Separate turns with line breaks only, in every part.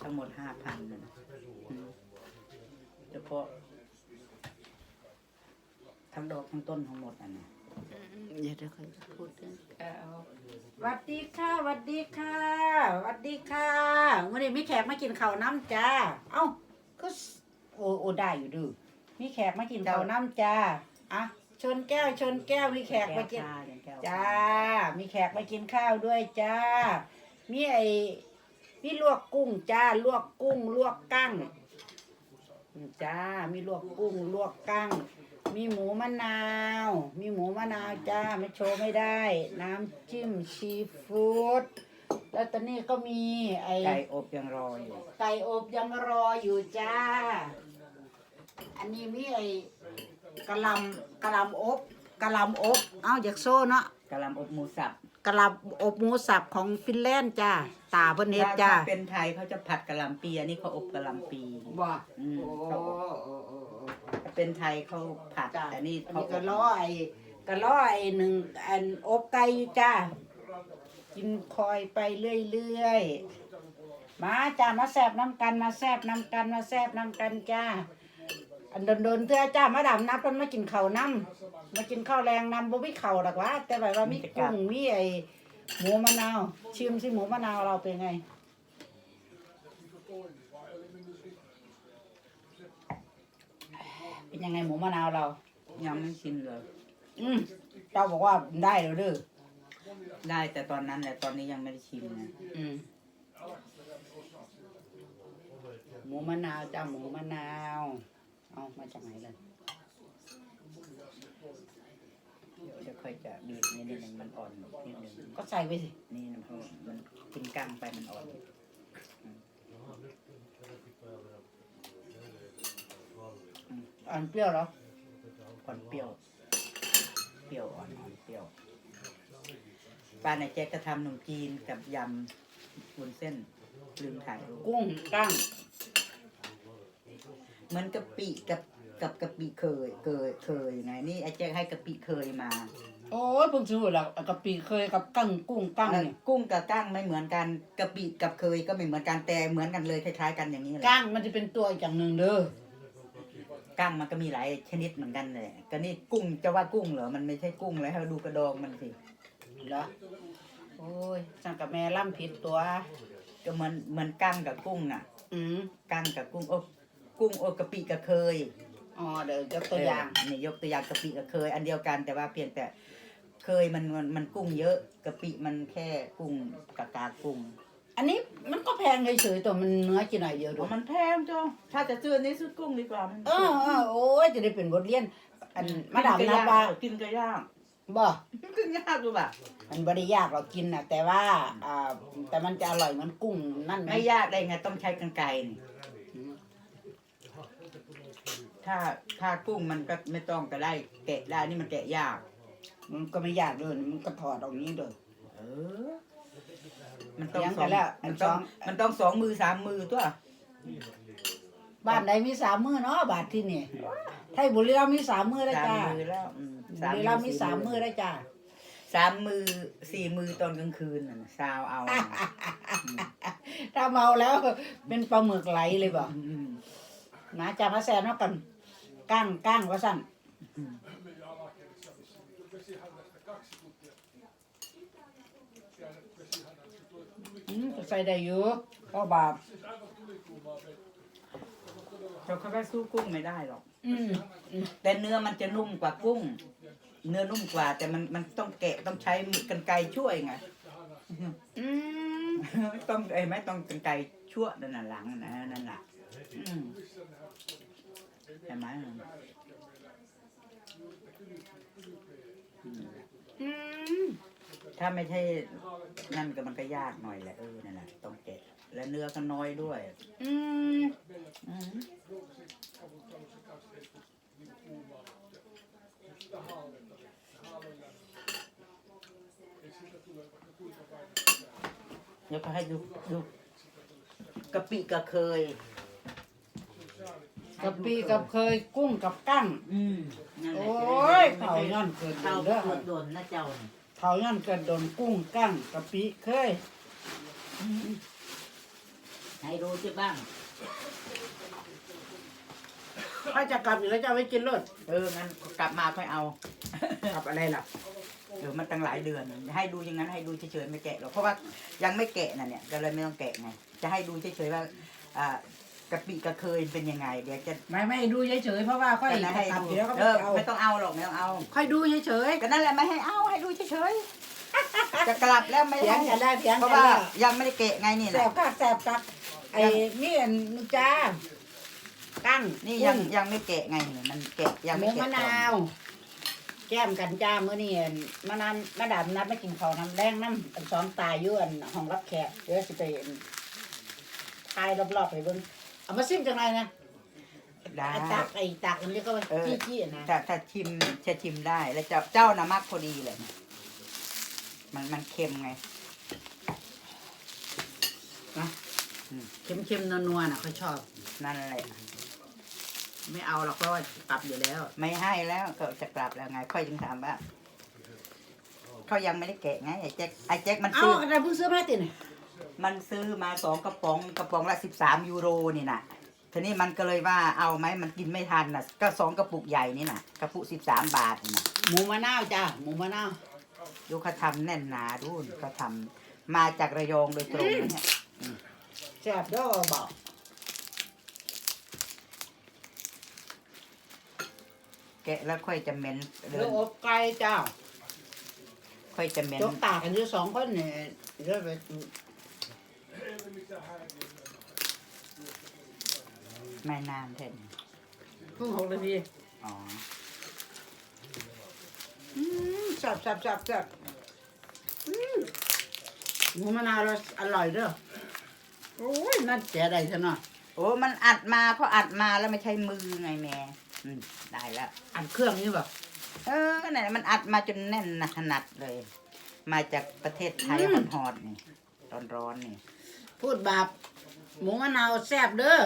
ทั้งหมดห้าพันนะอืมเฉพาะทั้งดอกทั้งต้นทั้งหมดอันนี้
เดี๋ยวเดี๋ยวค่อยพูดเรื่อง
สวัสดีค่ะสวัสดีค่ะสวัสดีค่ะวันนี้มีแขกมากินข้าวน้ำจ้า เอ้าก็สโอโอได้อยู่ดูมีแขกมากินข้าวน้ำจ้าอะชนแก้วชนแก้วมีแขกมากิน
แก้วชาแก้ว
จ้า มีแขกมากินข้าวด้วยจ้า มีไอ้ มีลวกกุ้งจ้าลวกกุ้ง ลวกกั้งอืมจ้า มีลวกกุ้ง ลวกกั้ง มีหมูมะนาว มีหมูมะนาวจ้าไม่โชว์ไม่ได้ น้ำจิ้มซีฟู้ดแล้วตอนนี้ก็มีไอ้
ไก่อบยังรออยู่
ไก่อบยังรออยู่จ้า อันนี้มีไอ้กะหลำกะหลำอบกะหลำอบ เอ้าอยากโซ่เนาะ
กะหล่ำอบหมูสับ
กะหลำอบหมูสับของฟินแลนด์จ้าตาเพิ่นเฮ็ด
ถ้า
จ้า
ถ้าเป็นไทยเขาจะผัดกะหล่ำปีอันนี้เขาอบกะหล่ำปี
บ่
อืม
โอ้
เขาอบ
โอ้โอ้โอ้
ถ้าเป็นไทยเขาผัด
จ้า
อันนี้
อัน
เขา
นี้กะล้อไอ้กะล้อไอ้หนึ่งอันอบไก่อยู่จ้ากินคอยไปเรื่อยๆมาจ้ามาแซบน้ำกันมาแซบน้ำกันมาแซบน้ำกันจ้า อันโดนๆเทื่อจ้ามาดำนับเพิ่นมากินข้าวน้ำมากินข้าวแรงน้ำบ่มีข้าวดอกวะแต่แบบว่ามีกุ้งมีไอ้หมูมะนาว ชิมสิหมูมะนาวเราเป็นไง เป็นยังไงหมูมะนาวเรา
ยังไม่ชินเลย
อืมเจ้าบอกว่าได้แล้วเด้อ
ได้แต่ตอนนั้นแหละตอนนี้ยังไม่ได้ชิมนะ
อืมหมูมะนาวจ้าหมูมะนาว เอามาจากไหนเลย
เดี๋ยวเดี๋ยวค่อยจะบีบนิดนึงมันอ่อนนิดนึง
ก็ใส่ไปสิ
นี่นะเพราะมันกินกลางไปมันอ่อน
อ่อนเปรี้ยวเหรอ
อ่อนเปรี้ยว เปรี้ยวอ่อนอ่อนเปรี้ยวป้าในแจ๊กจะทำขนมจีนกับยำวุ้นเส้นลืมถ่ายรูป
กุ้งกั้ง
เหมือนกะปิกับกับกะปิเคยเคยเคยไงนี่ไอ้แจ๊กให้กะปิเคยมา
โอ้ยเพิ่งซื้อแล้วกะปิเคยกับกั้งกุ้งกั้ง
เอ่อ
เนี่ย
กุ้งกับกั้งไม่เหมือนกันกะปิกับเคยก็ไม่เหมือนกันแต่เหมือนกันเลยคล้ายๆกันอย่างนี้แหละ
กั้งมันจะเป็นตัวอย่างหนึ่งเด้อ
กั้งมันก็มีหลายชนิดเหมือนกันเลยก็นี่กุ้งจะว่ากุ้งเหรอมันไม่ใช่กุ้งเลยให้เราดูกระดองมันสิ
เหรอโอ้ยสั่งกับแม่ล่ำผิดตัว
ก็เหมือนเหมือนกั้งกับกุ้งน่ะ
อืม
กั้งกับกุ้งโอ้ กุ้งโอกะปิกับเคย
อ๋อเดี๋ยวยกตัวอย่าง
เนี่ยกตัวอย่างกะปิกับเคย อันเดียวกันแต่ว่าเปลี่ยนแต่เคยมันมันมันกุ้งเยอะกะปิมันแค่กุ้งกากากุ้ง
อันนี้มันก็แพงเฉยๆตัวมันเนื้อกี่หน่อยเดียวดู
โอ้มันแพงจ้ะถ้าจะซื้ออันนี้ซื้อกุ้งดีกว่ามัน
เออเออโอ้ยจะได้เป็นบทเรียน อันมาดาม
กิ
นะ
ก็ย
ว่าก
กินก็ยาก
บ่
กินยากดูแบบ
มันบริยากเรากินนะแต่ว่าอ่าแต่มันจะอร่อยเหมือนกุ้งนั่นไหม
ไม่ยากได้ไงต้องใช้กรรไกรนี่
อืม
ถ้าถ้ากุ้งมันก็ไม่ต้องก็ได้แกะได้นี่มันแกะยาก
มันก็ไม่ยากเลยมันก็ถอดออกนี้เลย
เออ มันต้อง
เถียง
ส
กั
อนง
แล้ว
มันต้อง
สอง
มันต้องสองมือสามมือตัว
บ้านใดมีสามมือเนาะบาทที่นี่ไทยบุรีรัมย์มีสามมือได้
สาม
จ้า
มือแล้วอืม
บุรีรัมย์มีสามมือได้จ้า
สามมือสี่มือตอนกลางคืนน่ะซาวเอา
ถ้าเมาแล้วเป็นปลาหมึกไหลเลยบ่
อืม
นะจ้ามาแซมเนาะกันก้างก้างว่าสั่นอืมก็ใส่ได้อยู่เพราะบาป
เราเข้าไปสู้กุ้งไม่ได้หรอก
อืมอืม
แต่เนื้อมันจะนุ่มกว่ากุ้ง เนื้อนุ่มกว่า แต่มันมันต้องแกะต้องใช้กรรไกรช่วยไง
อืม
ต้องไอ้ไม่ต้องกรรไกรชั่วนั่นน่ะหลังนะนั่นแหละอืม ใช่ไหม
อืม
ถ้าไม่ใช่นั่นก็มันก็ยากหน่อยแหละเออนั่นแหละต้องแกะ และเนื้อก็น้อยด้วย
อืม
อืมเดี๋ยวก็ให้ดูดูกะปิกะเคย
กับปีกับเคยกุ้งกับกั้ง
อืมนั่นแห
โอ้
ละ
ยเผาย้อนเกิดโด
เข้าน
เด้อ
เพื่อโดนนะเจ้านี่
เผาย้อนเกิดโดนกุ้งกั้งกับปีเคย
ให้ดูที่บ้าง
ถ้าจะกลับอยู่แล้วจะเอาไว้กินรถ
เอองั้นกลับมาค่อยเอา
กลับอะไรล่ะ
เดี๋ยวมันตั้งหลายเดือน ให้ดูอย่างนั้นให้ดูเฉยๆไม่แกะหรอกเพราะว่ายังไม่แกะน่ะเนี่ยก็เลยไม่ต้องแกะไงจะให้ดูเฉยๆว่าอ่า กะปิกระเคยเป็นยังไง เดี๋ยวจะ
ไม่ไม่ดูเฉยๆเพราะว่าค่อย
จะให้
กลับ
ดู
อยู่แล้วก็
เอ
ไม่
อ
เอา
ไม่ต้องเอาหรอกไม่ต้องเอา
ค่อยดูเฉย
ก็นั่นแหละไม่ให้เอาให้ดูเฉยๆจะกลับแล้ว
ๆ
ไม่
เถีย
ให้
งกันได้เถียง
เพ
กั
ราะ
น
ว่า
ได้
ยังไม่ได้แกะไงนี่
แส
แหละ
บกักแสบกักไอ้นี่อันนุจ้ากั้ง
นี่ยังยังไม่แกะไงเนี่ยมันแกะยัง
ห
ไม่
มู
แกะ
มะนาว แก้มกันจ้ามื้อนี้อั่นมะนาวมะดามนัดมากินข้าวน้ำแดงน้ำอันสองตายอยู่อันห้องรับแขกเดี๋ยวสิไปอั่นทายรอบๆให้เบิ่ง เอามาซิมจังไรนะ
ได้
ไอ้ตักไอ้ตักอันนี้ก็
เออ
จี้ๆนะ
ถ้าถ้าชิมจะชิมได้ แล้วเจ้าเจ้านะมักพอดีเลยเนี่ยมันมันเค็มไง
นะ
อืม
เค็มๆนัวๆน่ะเขาชอบ
นั่นแหละ
ไม่เอาหรอกเพราะว่ากลับอยู่แล้ว
ไม่ให้แล้วก็จะกลับแล้วไง ค่อยจึงถามว่าเขายังไม่ได้แกะไงไอ้แจ็คไอ้แจ็คมัน
เอ้า
ซื้อ
อะไรเพิ่งซื้อมาให้ติเนี่ย
มันซื้อมาสองกระป๋องกระป๋องละสิบสามยูโรนี่นะทีนี้มันก็เลยว่าเอาไหมมันกินไม่ทันน่ะ ก็สองกระปุกใหญ่นี่นะกระปุกสิบสามบาทนี่นะ
หมูมะนาวจ้าหมูมะนาว
ดูเขาทำแน่นหนาดูนเขาทำมาจากระยองโดยตรงนะเนี่ย
แซ่บเด้อบอก
แกะแล้วค่อยจะเหม็น
เดี๋
เดิ
ยวนอบไก่จ้า
ค่อยจะเหม็น
จกตากันอยู่สองคนเนี่ยเดี๋ยวไป
ไม่นานแท่น
เพิ่งหกนาที
อ๋อ
อืมแซ่บแซ่บแซ่บแซ่บอืมหมูมะนาวเราอร่อยเด้อโอ้ยนั่นแจ๋ได้ซะหน่อย
โอ้มันอัดมาเพราะอัดมาแล้วไม่ใช่มือไงแม่อืมได้แล้ว
อันเครื่องนี้แบบ
เออไหนมันอัดมาจนแน่นนะขนาดเลย มาจากประเทศไทยฮอนๆนี่ร้อนๆนี่
พูดบาปหมูมะนาวแซ่บเด้อ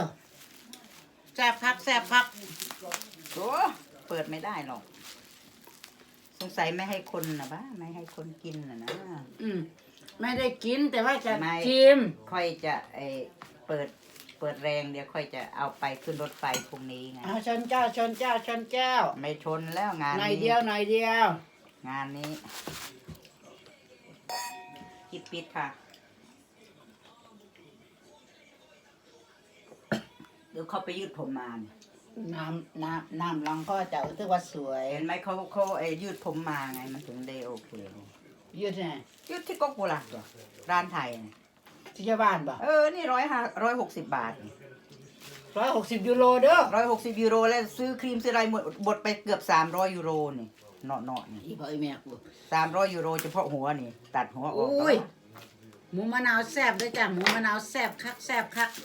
แซ่บคักแซ่บคัก
โอ้เปิดไม่ได้หรอก สงสัยไม่ให้คนนะบ้าไม่ให้คนกินนะนะ
อืมไม่ได้กินแต่ว่าจะ
ไม่
ชิม
ค่อยจะไอเปิดเปิดแรงเดี๋ยวค่อยจะเอาไปขึ้นรถไฟพรุ่งนี้ไง
เอาชนเจ้าชนเจ้าชนแก้ว
ไม่ชนแล้วงาน
หน่อย
นี้
เดียวหน่อยเดียว
งานนี้คิดปิดค่ะ เดี๋ยวเขาไปยืดผมมาเนี่ย
น้ำน้ำน้ำลังก็จะถือว่าสวย
เห็นไหมเขาเขาไอ้ยืดผมมาไงมันถึงได้โอเค
ยืดไง
ยืดที่ก๊กโบราณตัวร้านไทยเนี่ย
ที่บ้านบ่
เออนี่ร้อยห้าร้อยหกสิบบาท
ร้อยหกสิบยูโรเด้อ
ร้อยหกสิบยูโรแล้วซื้อครีมซื้ออะไรหมดหมดไปเกือบสามร้อยยูโรนี่เนาะเนาะนี่
อีพ่ออีแม่กู
สามร้อยยูโรเฉพาะหัวนี่ ตัดหัวออก
โอ้ยหมูมะนาวแซ่บด้วยจ้ะหมูมะนาวแซ่บคักแซ่บคัก
โอ้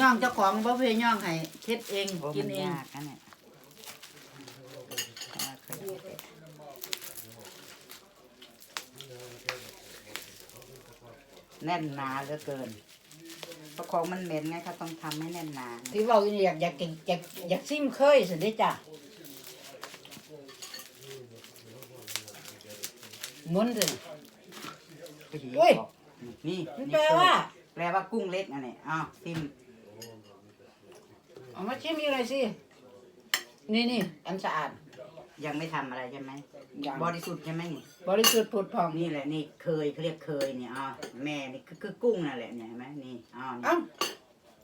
ย่องเจ้าของบ่เพยย่องให้เค็ดเอง
โอ้
กิ
มันน
เอง
ยากนะเนี่ยแน่นหนาเหลือเกินเพราะของมันเหม็นไงเขาต้องทำให้แน่นหนา
ที่บอกอยู่นี่อยากอยากกินอยากอยากซิมเคยสิเด้จ้ะหมุนสิ อุ้ย
นี่
มัน
นี่
แปลว่า
แปลว่ากุ้งเล็กอันนี้อ้าวซิม
เอามาชิมอีกเลยสิ นี่นี่อันสะอาด
ยังไม่ทำอะไรใช่ไหม
ยัง
บริสุทธิ์ใช่ไหมนี่
บริสุทธิ์ผุดผ่อง
นี่แหละนี่เคยเขาเรียกเคยเนี่ยอ้าวแม่นี่คือคือกุ้งนั่นแหละเนี่ยเห็นไหมนี่อ้าวนี่
เอ้า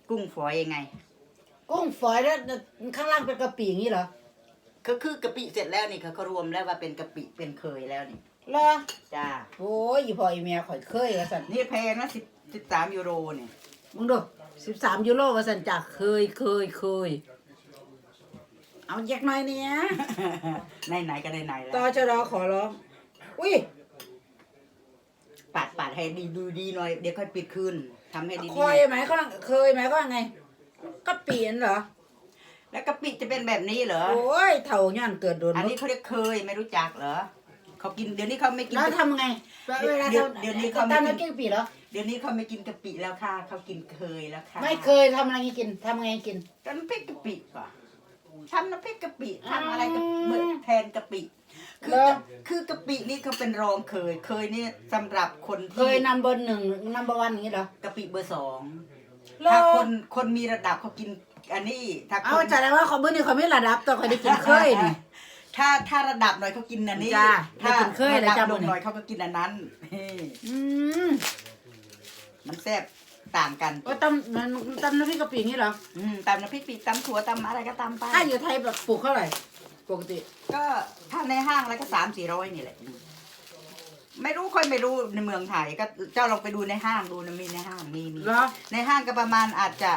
กุ้งฝอยยังไง
กุ้งฝอยแล้วข้างล่างเป็นกะปิอย่างนี้เหรอ
ก็คือกะปิเสร็จแล้วนี่เขาก็รวมแล้วว่าเป็นกะปิเป็นเคยแล้วนี่
เหรอ
จ้า
โอ้ยอีพ่ออีแม่ข่อยเคยว่าสัน
นี่แพงนะสิบสิบสามยูโรเนี่ย
มึงดู สิบสามยูโรว่าสันจากเคยเคยเคยเอาแยกหน่อยเนี่ย
ไหนไหนๆก็ได้ไหนแล้
ต่อ
ว
จะรอขอร้อง อุ้ย
ปาดปาดให้ดีดูดีหน่อย เดี๋ยวค่อยปิดคืนทำให้ดี
คอยไหมเขาเคยไหมก็ไงกะปินั่นเหรอ
ๆแล้วกะปิจะเป็นแบบนี้เหรอ
โอ้ยเถ่าย่อนเกิดโดน
อันนี้เขาเรียกเคยไม่รู้จักเหรอ เขากินเดี๋ยวนี้เขาไม่กิน
แล้ว
กะ
ทำไงเวลา
เดี๋ยว
ทำ
เดี๋ยวนี้เขาไม่
ตามน้ำจิ้มกะปิเหรอ
เดี๋ยวนี้เขาไม่กินกะปิแล้วค่ะ เขากินเคยแล้วค่ะ
ไม่เคยทำอะไรกินทำไงกิน
ทำน้ำพริกกะปิก่อนทำน้ำพริกกะปิทำอะไรกับ
อืม
เหมือนแทนกะปิ คือ
เหรอ
คือกะปินี่เขาเป็นรองเคย เคยนี่สำหรับคน
เค
ที่
ยนำเบอร์หนึ่งนำเบอร์วันอย่างนี้เหรอกะ
ปิเบอร์สอง
เหรอ
ถ้าคนคนมีระดับเขากินอันนี้ถ้าค
เอา
น
แสดงว่าเขาเมื่อนี่เขาไม่ระดับต้องเขาได้กินเคยนี่
ถ้าถ้าระดับหน่อยเขากินอันนี้
จ้า
ถ้า
ได้กินเคย
ระ
เลย
ดับ
จ้า
ล
มื้องนี้
หน่อยเขาก็กินอันนั้นเฮ้
อืม
มันแซ่บต่างกัน
ก็ตำมันตำน้ำพริกกะปิอย่างนี้เหรอ
อืมตำน้ำพริกปีกตำถั่วตำอะไรก็ตำไป
ถ้าอยู่ไทยแบบปลูกเท่าไหร่ปกติ
ก็ถ้าในห้างแล้วก็สามสี่ร้อยนี่แหละ ไม่รู้ค่อยไม่รู้ในเมืองไทยก็เจ้าลองไปดูในห้างดูนะมีในห้างมีมี
เหรอ
ในห้างก็ประมาณอาจจะ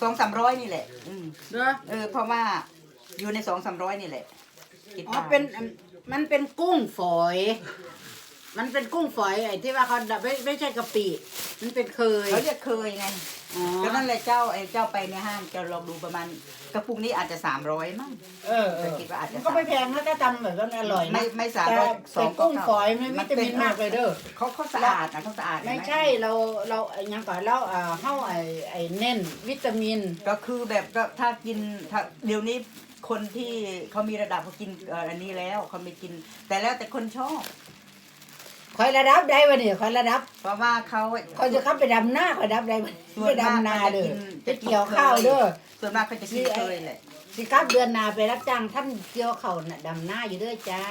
สองสามร้อยนี่แหละ อืม
เหรอ
เออเพราะว่าอยู่ในสองสามร้อยนี่แหละ คิด
อ๋อ
ว่า
เป็นมันเป็นกุ้งฝอย มันเป็นกุ้งฝอยไอ้ที่ว่าเขาไม่ไม่ใช่กะปิ มันเป็นเคย
เขาเรียกเคยไง
อ๋อ
ก็นั่นแหละเจ้าไอ้เจ้าไปในห้างเจ้าลองดูประมาณกระปุกนี้อาจจะสามร้อยมั้ง
เออเออ
คิดว่าอาจจะ
มันก็ไม่แพงนะถ้าทำแบบนั้นอร่อยนะ
ไม่ไม่สาม
แต่
ร้อยสอ
แต่
ง
กุ้งฝอยมันวิตามินมากเลยเด้อ
เขาเขาสะอาดนะเขาสะอาด
ไม่
เห็นห
ใช่เราเราไอ้ยังก่อนเราเอ่อเฮาไอ้ไอ้เน้นวิตามิน
ก็คือแบบก็ถ้ากินถ้าเดี๋ยวนี้ คนที่เขามีระดับเขากินเอ่ออันนี้แล้วเขาไม่กิน แต่แล้วแต่คนชอบ
คอยระดับได้วะเนี่ยคอยระดับ
เพราะว่าเขา
คอยจะเข้าไปดำหน้าคอยดับได้บ่
ส่ว
ไป
นมาก
ดำนา
เขาจะ
เด้อ
กิน
ไปเกี่ยวข้าวเด้อ
ส่วนมากเขาจะกินเคยแหละ
สิครับเดือนหนาไปรับจ้างท่านเกี่ยวเขาวน่ะดำหน้าอยู่เด้วยจ้า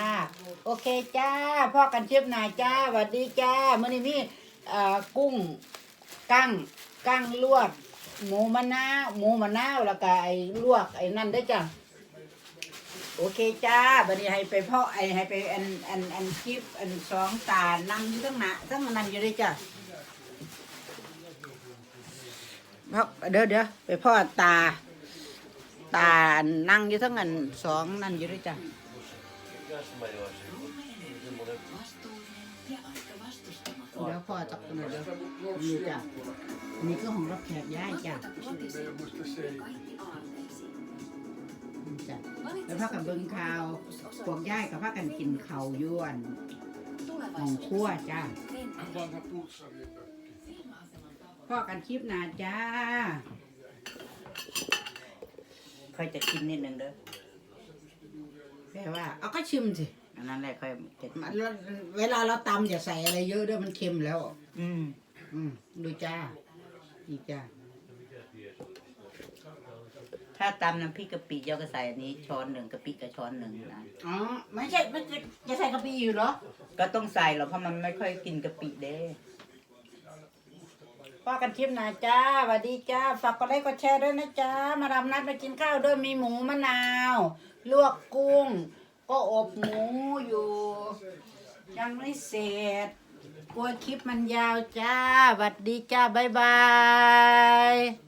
โอเคจ้าพ่อกันเชียบนาจ้าสวัสดีจ้ามื่อนี้มีเอ่อกุ้งกั้งกั้งลวกหมูมะนาวหมูมะนาวแล้วก็ไอ้ลวกไอ้นั่นได้อจ้า โอเคจ้าบัดนี้ให้ไปพ่อไอ้ให้ไปอันอันอันคลิปอันสองตานั่งอยู่ทั้งหน้าทั้งนั้นอยู่ด้วยจ้าพ่อเดี๋ยวเดี๋ยวไปพ่อตา ตานั่งอยู่ทั้งอันสองนั่นอยู่ด้วยจ้ะเดี๋ยวพ่อจับกันเดี๋ยวนี่จ้ะนี่ก็ของรับแขกย้ายจ้ะนี่จ้ะ แล้วพากันเบิ่งข่าวพวกย้ายกับพากันกินข้าวอยวนของครั่วจ้ะพ่อกันคลิปหนาจ้า
ค่อยจะกินนิดนึงเด้อ
แปลว่า เอาก็ชิมสิ
อันนั้นแหละค่อยจะ
มันเวลาเราตำอย่าใส่อะไรเยอะเด้อมันเค็มแล้ว
อืม
อืมดูจ้าอีกจ้า
ถ้าตำน้ำพริกกะปิเจ้าก็ใส่อันนี้ช้อนหนึ่งกะปิกับช้อนหนึ่งนะ
อ๋อไม่ใช่ไม่ใช่จะใส่กะปิอยู่เหรอ
ก็ต้องใส่หรอกเพราะมันไม่ค่อยกินกะปิเด้
พ่อกันคลิปหนาจ้าสวัสดีจ้าฝากกดไลค์กดแชร์ด้วยนะจ้ามาดำนัดมากินข้าวด้วยมีหมูมะนาว ลวกกุ้ง ก็อบหมูอยู่ ยังไม่เสร็จกลัวคลิปมันยาวจ้าสวัสดีจ้าบ๊ายบาย